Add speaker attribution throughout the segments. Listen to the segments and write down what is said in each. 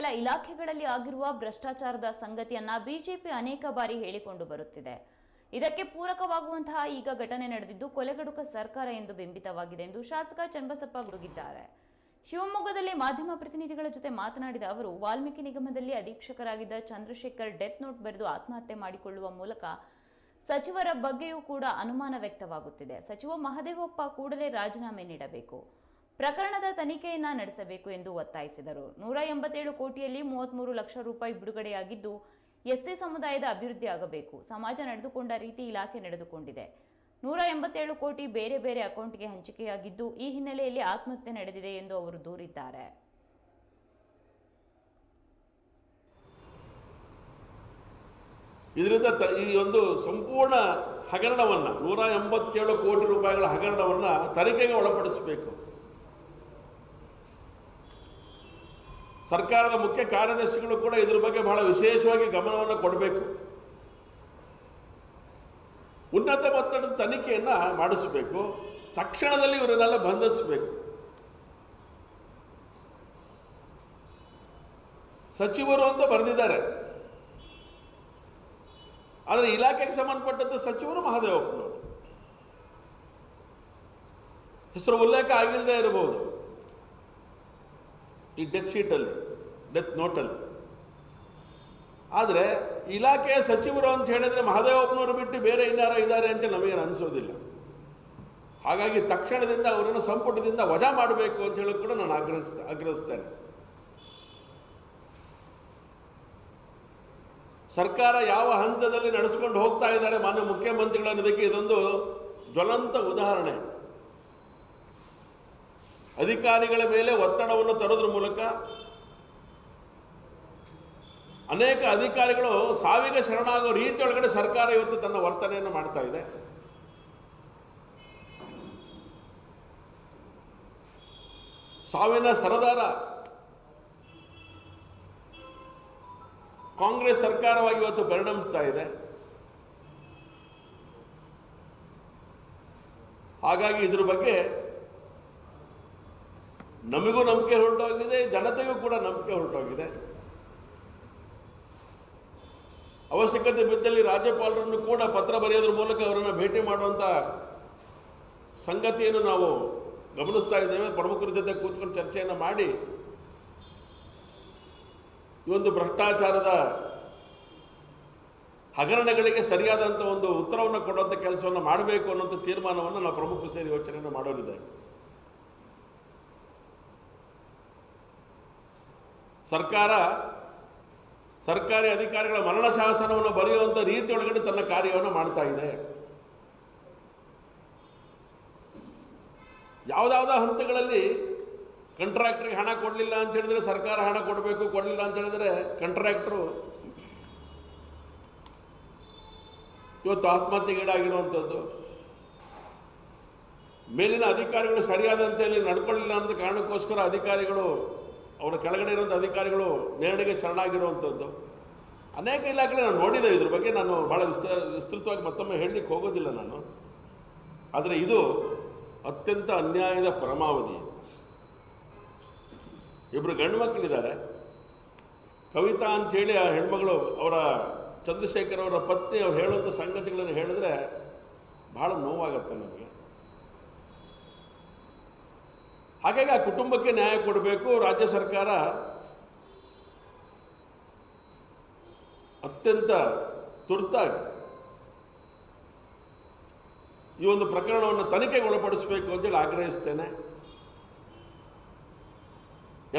Speaker 1: ಕೆಲ ಇಲಾಖೆಗಳಲ್ಲಿ ಆಗಿರುವ ಭ್ರಷ್ಟಾಚಾರದ ಸಂಗತಿಯನ್ನ ಬಿಜೆಪಿ ಅನೇಕ ಬಾರಿ ಹೇಳಿಕೊಂಡು ಬರುತ್ತಿದೆ. ಇದಕ್ಕೆ ಪೂರಕವಾಗುವಂತಹ ಈಗ ಘಟನೆ ನಡೆದಿದ್ದು ಕೊಲೆಗಡುಕ ಸರ್ಕಾರ ಎಂದು ಬಿಂಬಿತವಾಗಿದೆ ಎಂದು ಶಾಸಕ ಚನ್ನಬಸಪ್ಪ ಗುಡುಗಿದ್ದಾರೆ ಶಿವಮೊಗ್ಗದಲ್ಲಿ ಮಾಧ್ಯಮ ಪ್ರತಿನಿಧಿಗಳ ಜೊತೆ ಮಾತನಾಡಿದ ಅವರು, ವಾಲ್ಮೀಕಿ ನಿಗಮದಲ್ಲಿ ಅಧೀಕ್ಷಕರಾಗಿದ್ದ ಚಂದ್ರಶೇಖರ್ ಡೆತ್ ನೋಟ್ ಬರೆದು ಆತ್ಮಹತ್ಯೆ ಮಾಡಿಕೊಳ್ಳುವ ಮೂಲಕ ಸಚಿವರ ಬಗ್ಗೆಯೂ ಕೂಡ ಅನುಮಾನ ವ್ಯಕ್ತವಾಗುತ್ತಿದೆ. ಸಚಿವ ಮಹದೇವಪ್ಪ ಕೂಡಲೇ ರಾಜೀನಾಮೆ ನೀಡಬೇಕು. ಪ್ರಕರಣದ ತನಿಖೆಯನ್ನ ನಡೆಸಬೇಕು ಎಂದು ಒತ್ತಾಯಿಸಿದರು. ನೂರ ಎಂಬತ್ತೇಳು ಕೋಟಿಯಲ್ಲಿ ಮೂವತ್ಮೂರು ಲಕ್ಷ ರೂಪಾಯಿ ಬಿಡುಗಡೆಯಾಗಿದ್ದು, ಎಸ್ಸಿ ಸಮುದಾಯದ ಅಭಿವೃದ್ಧಿ ಆಗಬೇಕು. ಸಮಾಜ ನಡೆದುಕೊಂಡ ರೀತಿ ಇಲಾಖೆ ನಡೆದುಕೊಂಡಿದೆ. ನೂರ ಎಂಬತ್ತೇಳು ಕೋಟಿ ಬೇರೆ ಬೇರೆ ಅಕೌಂಟ್ಗೆ ಹಂಚಿಕೆಯಾಗಿದ್ದು, ಈ ಹಿನ್ನೆಲೆಯಲ್ಲಿ ಆತ್ಮಹತ್ಯೆ ನಡೆದಿದೆ ಎಂದು ಅವರು ದೂರಿದ್ದಾರೆ.
Speaker 2: ಇದರಿಂದ ಈ ಒಂದು ಸಂಪೂರ್ಣ ಹಗರಣವನ್ನು, ನೂರ ಎಂಬತ್ತೇಳು ಕೋಟಿ ರೂಪಾಯಿಗಳ ಹಗರಣವನ್ನು ತನಿಖೆಗೆ ಒಳಪಡಿಸಬೇಕು. ಸರ್ಕಾರದ ಮುಖ್ಯ ಕಾರ್ಯದರ್ಶಿಗಳು ಕೂಡ ಇದ್ರ ಬಗ್ಗೆ ಬಹಳ ವಿಶೇಷವಾಗಿ ಗಮನವನ್ನು ಕೊಡಬೇಕು. ಉನ್ನತ ಮಟ್ಟದ ತನಿಖೆಯನ್ನ ಮಾಡಿಸಬೇಕು. ತಕ್ಷಣದಲ್ಲಿ ಇವರನ್ನೆಲ್ಲ ಬಂಧಿಸಬೇಕು. ಸಚಿವರು ಅಂತ ಬರೆದಿದ್ದಾರೆ. ಆದರೆ ಇಲಾಖೆಗೆ ಸಂಬಂಧಪಟ್ಟಂತ ಸಚಿವರು ಮಹಾದೇವಪ್ಪನವರು ಹೆಸರು ಉಲ್ಲೇಖ ಆಗಿಲ್ಲದೆ ಇರಬಹುದು. ಈ ಡೆತ್ ಶೀಟಲ್ಲಿ ಡೆತ್ ನೋಟಲ್ಲಿ ಆದರೆ ಇಲಾಖೆಯ ಸಚಿವರು ಅಂತ ಹೇಳಿದ್ರೆ ಮಹದೇವಪ್ಪನವರು ಬಿಟ್ಟು ಬೇರೆ ಇನ್ನಾರ ಇದ್ದಾರೆ ಅಂತ ನಮಗೇನು ಅನಿಸೋದಿಲ್ಲ. ಹಾಗಾಗಿ ತಕ್ಷಣದಿಂದ ಅವರನ್ನು ಸಂಪುಟದಿಂದ ವಜಾ ಮಾಡಬೇಕು ಅಂತ ಹೇಳಿ ಕೂಡ ನಾನು ಆಗ್ರಹಿಸ್ ಆಗ್ರಹಿಸ್ತೇನೆ. ಸರ್ಕಾರ ಯಾವ ಹಂತದಲ್ಲಿ ನಡೆಸ್ಕೊಂಡು ಹೋಗ್ತಾ ಇದ್ದಾರೆ ಮಾನ್ಯ ಮುಖ್ಯಮಂತ್ರಿಗಳು ಅನ್ನೋದಕ್ಕೆ ಇದೊಂದು ಜ್ವಲಂತ ಉದಾಹರಣೆ. ಅಧಿಕಾರಿಗಳ ಮೇಲೆ ಒತ್ತಡವನ್ನು ತರೋದ್ರ ಮೂಲಕ ಅನೇಕ ಅಧಿಕಾರಿಗಳು ಸಾವಿಗೆ ಶರಣಾಗೋ ರೀತಿಯೊಳಗಡೆ ಸರ್ಕಾರ ಇವತ್ತು ತನ್ನ ವರ್ತನೆಯನ್ನು ಮಾಡ್ತಾ ಇದೆ. ಸಾವಿನ ಸರದಾರ ಕಾಂಗ್ರೆಸ್ ಸರ್ಕಾರವಾಗಿ ಇವತ್ತು ಪರಿಣಮಿಸ್ತಾ ಇದೆ. ಹಾಗಾಗಿ ಇದ್ರ ಬಗ್ಗೆ ನಮಗೂ ನಂಬಿಕೆ ಹೊರಟೋಗಿದೆ, ಜನತೆಗೂ ಕೂಡ ನಂಬಿಕೆ ಹೊರಟೋಗಿದೆ. ಅವಶ್ಯಕತೆ ಬಿದ್ದಲ್ಲಿ ರಾಜ್ಯಪಾಲರನ್ನು ಕೂಡ ಪತ್ರ ಬರೆಯೋದ್ರ ಮೂಲಕ ಅವರನ್ನು ಭೇಟಿ ಮಾಡುವಂಥ ಸಂಗತಿಯನ್ನು ನಾವು ಗಮನಿಸ್ತಾ ಇದ್ದೇವೆ. ಪ್ರಮುಖರ ಜೊತೆ ಕೂತ್ಕೊಂಡು ಚರ್ಚೆಯನ್ನು ಮಾಡಿ ಈ ಒಂದು ಭ್ರಷ್ಟಾಚಾರದ ಹಗರಣಗಳಿಗೆ ಸರಿಯಾದಂಥ ಒಂದು ಉತ್ತರವನ್ನು ಕೊಡುವಂಥ ಕೆಲಸವನ್ನು ಮಾಡಬೇಕು ಅನ್ನೋಂಥ ತೀರ್ಮಾನವನ್ನು ನಾವು ಪ್ರಮುಖ ಸೇರಿ ಯೋಚನೆಯನ್ನು ಮಾಡೋರಿದೆ ಸರ್ಕಾರ ಸರ್ಕಾರಿ ಅಧಿಕಾರಿಗಳ ಮರಣ ಶಾಸನವನ್ನು ಬರೆಯುವಂಥ ರೀತಿಯೊಳಗಡೆ ತನ್ನ ಕಾರ್ಯವನ್ನು ಮಾಡ್ತಾ ಇದೆ. ಯಾವುದಾವುದೋ ಹಂತಗಳಲ್ಲಿ ಕಂಟ್ರಾಕ್ಟ್ರಿಗೆ ಹಣ ಕೊಡಲಿಲ್ಲ ಅಂತ ಹೇಳಿದ್ರೆ ಸರ್ಕಾರ ಹಣ ಕೊಡಬೇಕು, ಕೊಡಲಿಲ್ಲ ಅಂತ ಹೇಳಿದ್ರೆ ಕಂಟ್ರಾಕ್ಟ್ರು ಇವತ್ತು ಆತ್ಮಹತ್ಯೆಗೀಡಾಗಿರುವಂಥದ್ದು ಮೇಲಿನ ಅಧಿಕಾರಿಗಳು ಸರಿಯಾದಂತೆಯಲ್ಲಿ ನಡ್ಕೊಳ್ಳಿಲ್ಲ ಅಂತ ಕಾರಣಕ್ಕೋಸ್ಕರ ಅಧಿಕಾರಿಗಳು ಅವರ ಕೆಳಗಡೆ ಇರುವಂಥ ಅಧಿಕಾರಿಗಳು ನೇರಣೆಗೆ ಚರಣಾಗಿರುವಂಥದ್ದು ಅನೇಕ ಇಲಾಖೆಗಳು ನಾನು ನೋಡಿದೆ ಇದ್ರ ಬಗ್ಗೆ ನಾನು ಭಾಳ ವಿಸ್ತ, ವಿಸ್ತೃತವಾಗಿ ಮತ್ತೊಮ್ಮೆ ಹೇಳಲಿಕ್ಕೆ ಹೋಗೋದಿಲ್ಲ ನಾನು. ಆದರೆ ಇದು ಅತ್ಯಂತ ಅನ್ಯಾಯದ ಪರಮಾವಧಿ. ಇಬ್ಬರು ಗಂಡು ಮಕ್ಕಳಿದ್ದಾರೆ. ಕವಿತಾ ಅಂಥೇಳಿ ಆ ಹೆಣ್ಮಗಳು ಅವರ ಚಂದ್ರಶೇಖರ್ ಅವರ ಪತ್ನಿ ಅವ್ರು ಹೇಳುವಂಥ ಸಂಗತಿಗಳನ್ನು ಹೇಳಿದ್ರೆ ಭಾಳ ನೋವಾಗತ್ತೆ ನಮಗೆ ಹಾಗಾಗಿ ಆ ಕುಟುಂಬಕ್ಕೆ ನ್ಯಾಯ ಕೊಡಬೇಕು. ರಾಜ್ಯ ಸರ್ಕಾರ ಅತ್ಯಂತ ತುರ್ತಾಗಿ ಈ ಒಂದು ಪ್ರಕರಣವನ್ನು ತನಿಖೆಗೆ ಒಳಪಡಿಸಬೇಕು ಅಂತೇಳಿ ಆಗ್ರಹಿಸ್ತೇನೆ.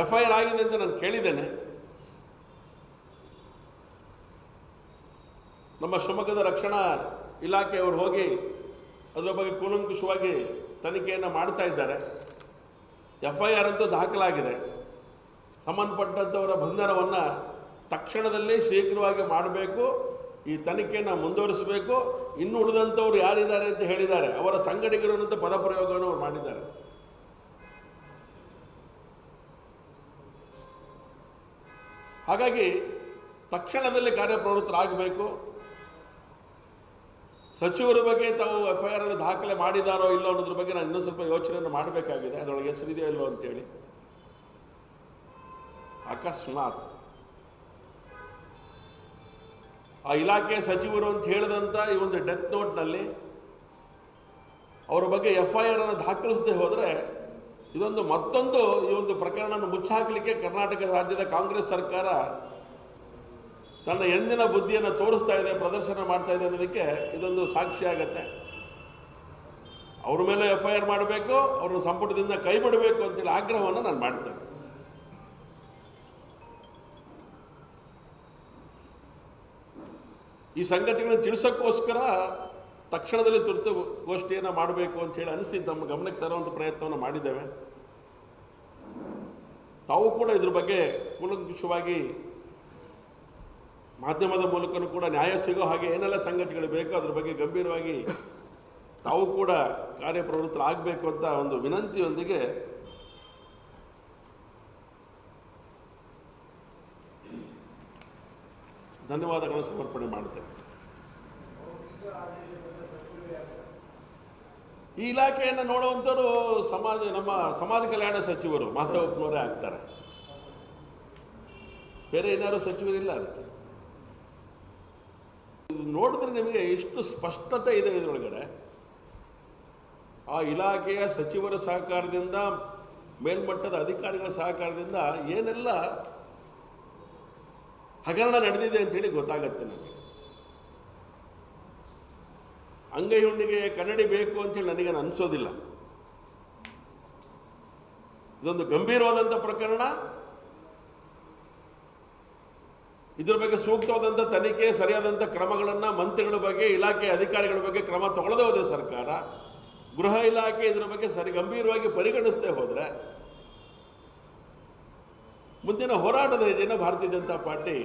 Speaker 2: ಎಫ್ ಐ ಆರ್ ಆಗಿದೆ ಅಂತ ನಾನು ಕೇಳಿದ್ದೇನೆ. ನಮ್ಮ ಶಿವಮೊಗ್ಗದ ರಕ್ಷಣಾ ಇಲಾಖೆಯವರು ಹೋಗಿ ಅದರ ಬಗ್ಗೆ ಕೂಲಂಕುಷವಾಗಿ ತನಿಖೆಯನ್ನು ಮಾಡ್ತಾ ಇದ್ದಾರೆ. ಎಫ್ ಐ ಆರ್ ಅಂತೂ ದಾಖಲಾಗಿದೆ. ಸಂಬಂಧಪಟ್ಟಂಥವರ ಬಂಧನವನ್ನು ತಕ್ಷಣದಲ್ಲೇ ಶೀಘ್ರವಾಗಿ ಮಾಡಬೇಕು, ಈ ತನಿಖೆಯನ್ನು ಮುಂದುವರಿಸಬೇಕು, ಇನ್ನು ಉಳಿದಂಥವ್ರು ಯಾರಿದ್ದಾರೆ ಅಂತ ಹೇಳಿದ್ದಾರೆ. ಅವರ ಸಂಗಡಿಗರು ಅನ್ನೋಂಥ ಪದಪ್ರಯೋಗವನ್ನು ಅವರು ಮಾಡಿದ್ದಾರೆ. ಹಾಗಾಗಿ ತಕ್ಷಣದಲ್ಲಿ ಕಾರ್ಯಪ್ರವೃತ್ತರಾಗಬೇಕು. ಸಚಿವರ ಬಗ್ಗೆ ತಾವು ಎಫ್ ಐ ಆರ್ ಅಲ್ಲಿ ದಾಖಲೆ ಮಾಡಿದಾರೋ ಇಲ್ಲೋ ಅನ್ನೋದ್ರ ಬಗ್ಗೆ ನಾನು ಇನ್ನೂ ಸ್ವಲ್ಪ ಯೋಚನೆಯನ್ನು ಮಾಡಬೇಕಾಗಿದೆ. ಅದರೊಳಗೆ ಹೆಸರಿದೆಯೋ ಇಲ್ಲೋ ಅಂತೇಳಿ. ಅಕಸ್ಮಾತ್. ಆ ಇಲಾಖೆ ಸಚಿವರು ಅಂತ ಹೇಳಿದಂಥ ಈ ಒಂದು ಡೆತ್ ನೋಟ್ನಲ್ಲಿ ಅವರ ಬಗ್ಗೆ ಎಫ್ ಐ ಆರ್ ಅನ್ನು ದಾಖಲಿಸದೆ ಹೋದರೆ ಇದೊಂದು ಮತ್ತೊಂದು ಈ ಒಂದು ಪ್ರಕರಣವನ್ನು ಮುಚ್ಚಾಕಲಿಕ್ಕೆ ಕರ್ನಾಟಕ ರಾಜ್ಯದ ಕಾಂಗ್ರೆಸ್ ಸರ್ಕಾರ ತನ್ನ ಎಂದಿನ ಬುದ್ಧಿಯನ್ನು ತೋರಿಸ್ತಾ ಇದೆ, ಪ್ರದರ್ಶನ ಮಾಡ್ತಾ ಇದೆ ಅನ್ನೋದಕ್ಕೆ ಇದೊಂದು ಸಾಕ್ಷಿ ಆಗತ್ತೆ. ಅವ್ರ ಮೇಲೆ ಎಫ್ ಐ ಆರ್ ಮಾಡಬೇಕು, ಅವ್ರನ್ನ ಸಂಪುಟದಿಂದ ಕೈ ಬಿಡಬೇಕು ಅಂತೇಳಿ ಆಗ್ರಹವನ್ನು ನಾನು ಮಾಡ್ತೇನೆ. ಈ ಸಂಗತಿಗಳನ್ನು ತಿಳಿಸೋಕ್ಕೋಸ್ಕರ ತಕ್ಷಣದಲ್ಲಿ ತುರ್ತು ಗೋಷ್ಠಿಯನ್ನು ಮಾಡಬೇಕು ಅಂತೇಳಿ ಅನಿಸಿ, ತಮ್ಮ ಗಮನಕ್ಕೆ ತರುವಂಥ ಪ್ರಯತ್ನವನ್ನು ಮಾಡಿದ್ದೇವೆ. ತಾವು ಕೂಡ ಇದ್ರ ಬಗ್ಗೆ ಕೂಲಂಕುಷವಾಗಿ ಮಾಧ್ಯಮದ ಮೂಲಕನೂ ಕೂಡ ನ್ಯಾಯ ಸಿಗೋ ಹಾಗೆ ಏನೆಲ್ಲ ಸಂಗತಿಗಳು ಬೇಕೋ ಅದ್ರ ಬಗ್ಗೆ ಗಂಭೀರವಾಗಿ ತಾವು ಕೂಡ ಕಾರ್ಯಪ್ರವೃತ್ತರಾಗಬೇಕು ಅಂತ ಒಂದು ವಿನಂತಿಯೊಂದಿಗೆ ಧನ್ಯವಾದಗಳನ್ನು ಸಮರ್ಪಣೆ ಮಾಡ್ತೇನೆ ಈ ಇಲಾಖೆಯನ್ನು ನೋಡುವಂಥವರು ಸಮಾಜ, ನಮ್ಮ ಸಮಾಜ ಕಲ್ಯಾಣ ಸಚಿವರು ಮಾಧವಪ್ಪನವರೇ ಆಗ್ತಾರೆ. ಬೇರೆ ಏನಾದ್ರು ಸಚಿವರಿಲ್ಲ ಅದಕ್ಕೆ. ನೋಡಿದ್ರೆ ನಿಮಗೆ ಎಷ್ಟು ಸ್ಪಷ್ಟತೆ ಇದೆ ಇದರೊಳಗಡೆ. ಆ ಇಲಾಖೆಯ ಸಚಿವರ ಸಹಕಾರದಿಂದ, ಮೇಲ್ಮಟ್ಟದ ಅಧಿಕಾರಿಗಳ ಸಹಕಾರದಿಂದ ಏನೆಲ್ಲ ಹಗರಣ ನಡೆದಿದೆ ಅಂತೇಳಿ ಗೊತ್ತಾಗತ್ತೆ ನನಗೆ ಅಂಗೈ ಹುಣ್ಣಿಗೆ ಕನ್ನಡಿ ಬೇಕು ಅಂತೇಳಿ ನನಗೇನು ಅನಿಸೋದಿಲ್ಲ. ಇದೊಂದು ಗಂಭೀರವಾದಂಥ ಪ್ರಕರಣ. ಇದ್ರ ಬಗ್ಗೆ ಸೂಕ್ತವಾದಂಥ ತನಿಖೆ ಸರಿಯಾದಂಥ ಕ್ರಮಗಳನ್ನು ಮಂತ್ರಿಗಳ ಬಗ್ಗೆ, ಇಲಾಖೆ ಅಧಿಕಾರಿಗಳ ಬಗ್ಗೆ ಕ್ರಮ ತಗೊಳ್ಳದೆ ಹೋದೆ ಸರ್ಕಾರ, ಗೃಹ ಇಲಾಖೆ ಇದರ ಬಗ್ಗೆ ಸರಿ ಗಂಭೀರವಾಗಿ ಪರಿಗಣಿಸದೆ ಹೋದರೆ, ಮುಂದಿನ ಹೋರಾಟದ ಹೆಜ್ಜೆನ ಭಾರತೀಯ ಜನತಾ ಪಾರ್ಟಿ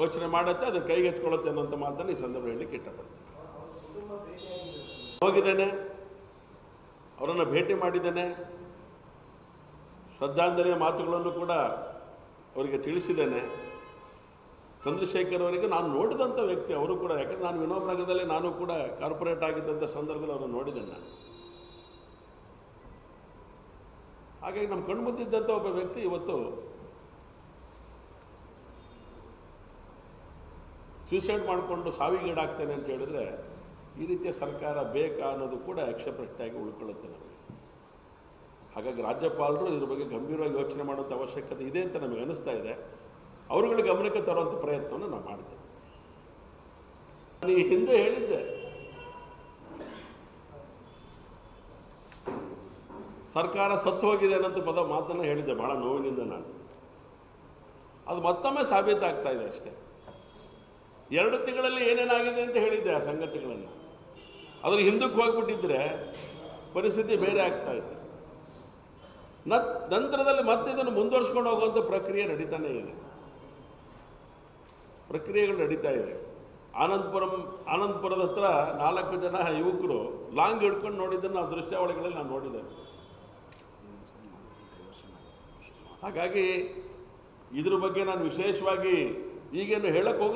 Speaker 2: ಯೋಚನೆ ಮಾಡುತ್ತೆ, ಅದನ್ನು ಕೈಗೆತ್ಕೊಳ್ಳುತ್ತೆ ಅನ್ನೋಂಥ ಮಾತನ್ನು ಈ ಸಂದರ್ಭ ಹೇಳಲಿಕ್ಕೆ ಇಷ್ಟಪಡ್ತೀನಿ. ಹೋಗಿದ್ದೇನೆ, ಅವರನ್ನು ಭೇಟಿ ಮಾಡಿದ್ದೇನೆ, ಶ್ರದ್ಧಾಂಜಲಿಯ ಮಾತುಗಳನ್ನು ಕೂಡ ಅವರಿಗೆ ತಿಳಿಸಿದ್ದೇನೆ. ಚಂದ್ರಶೇಖರ್ ಅವರಿಗೆ ನಾನು ನೋಡಿದಂಥ ವ್ಯಕ್ತಿ ಅವರು ಕೂಡ, ಯಾಕಂದ್ರೆ ನಾನು ವಿನೋದ ನಗರದಲ್ಲಿ ನಾನು ಕೂಡ ಕಾರ್ಪೊರೇಟ್ ಆಗಿದ್ದಂಥ ಸಂದರ್ಭದಲ್ಲಿ ಅವರನ್ನು ನೋಡಿದ್ದೇನೆ ನಾನು. ಹಾಗಾಗಿ ನಮ್ಮ ಕಣ್ಮುಂದಿದ್ದಂಥ ಒಬ್ಬ ವ್ಯಕ್ತಿ ಇವತ್ತು ಸೂಸೈಡ್ ಮಾಡಿಕೊಂಡು ಸಾವಿಗೀಡಾಗ್ತೇನೆ ಅಂತ ಹೇಳಿದ್ರೆ ಈ ರೀತಿಯ ಸರ್ಕಾರ ಬೇಕಾ ಅನ್ನೋದು ಕೂಡ ಯಕ್ಷಪ್ರಶ್ನೆಯಾಗಿ ಉಳ್ಕೊಳ್ಳುತ್ತೆ ನಮಗೆ. ಹಾಗಾಗಿ ರಾಜ್ಯಪಾಲರು ಇದ್ರ ಬಗ್ಗೆ ಗಂಭೀರವಾಗಿ ಯೋಚನೆ ಮಾಡುವಂಥ ಅವಶ್ಯಕತೆ ಇದೆ ಅಂತ ನಮಗೆ ಅನಿಸ್ತಾ ಇದೆ. ಅವರುಗಳ ಗಮನಕ್ಕೆ ತರುವಂಥ ಪ್ರಯತ್ನವನ್ನು ನಾನು ಮಾಡ್ತೇವೆ. ನಾನು ಹಿಂದೆ ಹೇಳಿದ್ದೆ. ಸರ್ಕಾರ ಸತ್ತು ಹೋಗಿದೆ ಅನ್ನೋಂಥ ಪದ ಮಾತನ್ನು ಹೇಳಿದ್ದೆ. ಬಹಳ ನೋವಿನಿಂದ ನಾನು. ಅದು ಮತ್ತೊಮ್ಮೆ ಸಾಬೀತಾಗ್ತಾ ಇದೆ ಅಷ್ಟೇ. ಎರಡು ತಿಂಗಳಲ್ಲಿ ಏನೇನಾಗಿದೆ ಅಂತ ಹೇಳಿದ್ದೆ ಆ ಸಂಗತಿಗಳನ್ನು. ಅದ್ರ ಹಿಂದಕ್ಕೆ ಹೋಗ್ಬಿಟ್ಟಿದ್ರೆ ಪರಿಸ್ಥಿತಿ ಬೇರೆ ಆಗ್ತಾ ಇತ್ತು. ನತ್ ನಂತರದಲ್ಲಿ ಮತ್ತೆ ಇದನ್ನು ಮುಂದುವರ್ಸ್ಕೊಂಡು ಹೋಗುವಂಥ ಪ್ರಕ್ರಿಯೆ ನಡೀತಾನೆ ಇದೆ. ಪ್ರಕ್ರಿಯೆಗಳು ನಡೀತಾ ಇದೆ. ಆನಂದಪುರಂ, ಆನಂದಪುರದ ಹತ್ರ ನಾಲ್ಕು ಜನ ಯುವಕರು ಲಾಂಗ್ ಹಿಡ್ಕೊಂಡು ನೋಡಿದ್ದನ್ನು ನಾವು ದೃಶ್ಯಾವಳಿಗಳಲ್ಲಿ ನಾನು ನೋಡಿದೆ. ಹಾಗಾಗಿ ಇದ್ರ ಬಗ್ಗೆ ನಾನು ವಿಶೇಷವಾಗಿ ಈಗೇನು ಹೇಳಕ್ಕೆ ಹೋಗ